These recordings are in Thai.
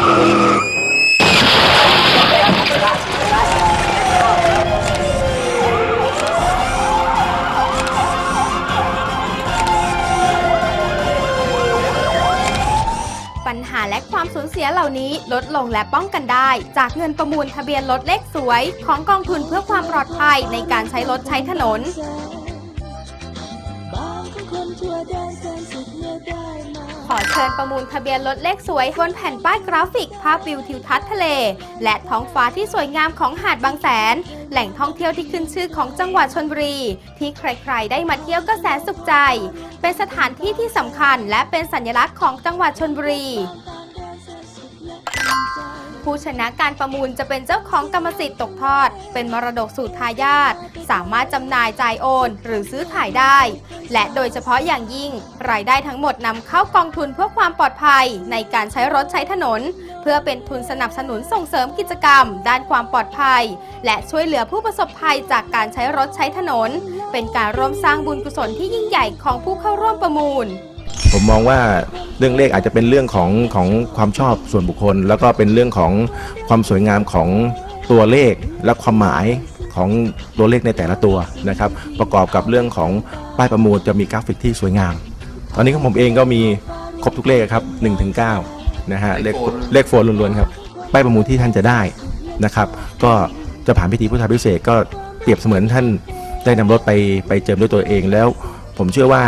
ปัญหาและความสูญเสียเหล่านี้ลดลงและป้องกันได้ จากเงินประมูลทะเบียนรถเลขสวย ของกองทุนเพื่อความปลอดภัยในการใช้รถใช้ถนน อเชิญประมูลทะเบียนรถเลขสวยบนแผ่นป้ายกราฟิก ภาพวิวทิวทัศน์ทะเล และท้องฟ้าที่สวยงามของหาดบางแสน แหล่งท่องเที่ยวที่ขึ้นชื่อของจังหวัดชนบุรี ที่ใครๆ ได้มาเที่ยวก็แสนสุขใจ เป็นสถานที่ที่สำคัญและเป็นสัญลักษณ์ของจังหวัดชนบุรี ผู้ชนะการประมูลจะเป็นเจ้าของกรรมสิทธิ์ตกทอด เป็นมรดกสู่ทายาทสามารถจำหน่ายจ่ายโอน หรือซื้อขายได้ และโดยเฉพาะอย่างยิ่ง รายได้ทั้งหมดนำเข้ากองทุนเพื่อความปลอดภัยในการใช้รถใช้ถนน เพื่อเป็นทุนสนับสนุนส่งเสริมกิจกรรม ด้านความปลอดภัย และช่วยเหลือผู้ประสบภัยจากการใช้รถใช้ถนน เป็นการร่วมสร้างบุญกุศลที่ยิ่งใหญ่ของผู้เข้าร่วมประมูล ผมมองว่า เรื่องเลขอาจจะเป็นเรื่องของของความชอบส่วนบุคคล แล้วก็เป็นเรื่องของความสวยงามของตัวเลขและความหมายของตัวเลขในแต่ละตัวนะครับ ประกอบกับเรื่องของป้ายประมูลจะมีกราฟิกที่สวยงาม ตอนนี้ของผมเองก็มีครบทุกเลขครับ1ถึง9นะฮะเลขเลขโฟนล้วนๆครับป้ายประมูลที่ท่านจะได้นะครับ ก็จะผ่านพิธีพุทธาพิเศษกก็เปรียบเสมือนท่านได้นำรถไปไปเจิมด้วยตัวเองแล้ว ผมเชื่อว่า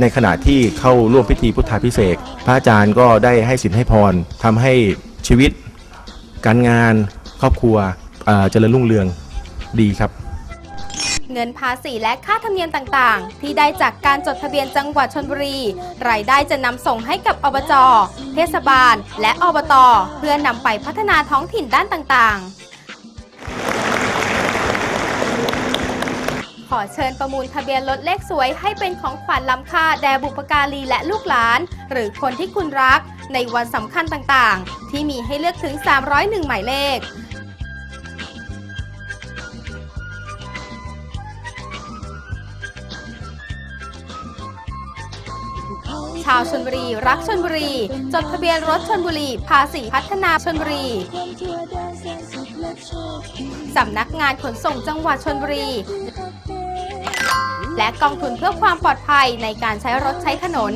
ในขณะที่เข้าร่วมพิธีพุทธาพิเศษพระอาจารย์ก็ได้ให้สินให้พรทำให้ชีวิต การงานครอบครัวเอ่อเจริญรุ่งเรืองดีครับ เงินภาษีและค่าธรรมเนียมต่างๆ ที่ได้จากการจดทะเบียนจังหวัดชนบุรี รายได้จะนำส่งให้กับอบจ เทศบาล และอบต เพื่อนำไปพัฒนาท้องถิ่นด้านต่างๆ อเชิญประมูลทะเบียนรถเลขสวยให้เป็นของขวัญล้ำค่าแด่บุพการีและลูกหลาน หรือคนที่คุณรัก ในวันสำคัญต่างๆ ที่มีให้เลือกถึง 301 หมายเลขชาวชนบุรี รักชนบุรี จดทะเบียนรถชนบุรี ภาษีพัฒนาชนบุรี สำนักงานขนส่งจังหวัดชนบุรี และกองทุนเพื่อความปลอดภัยในการใช้รถใช้ถนน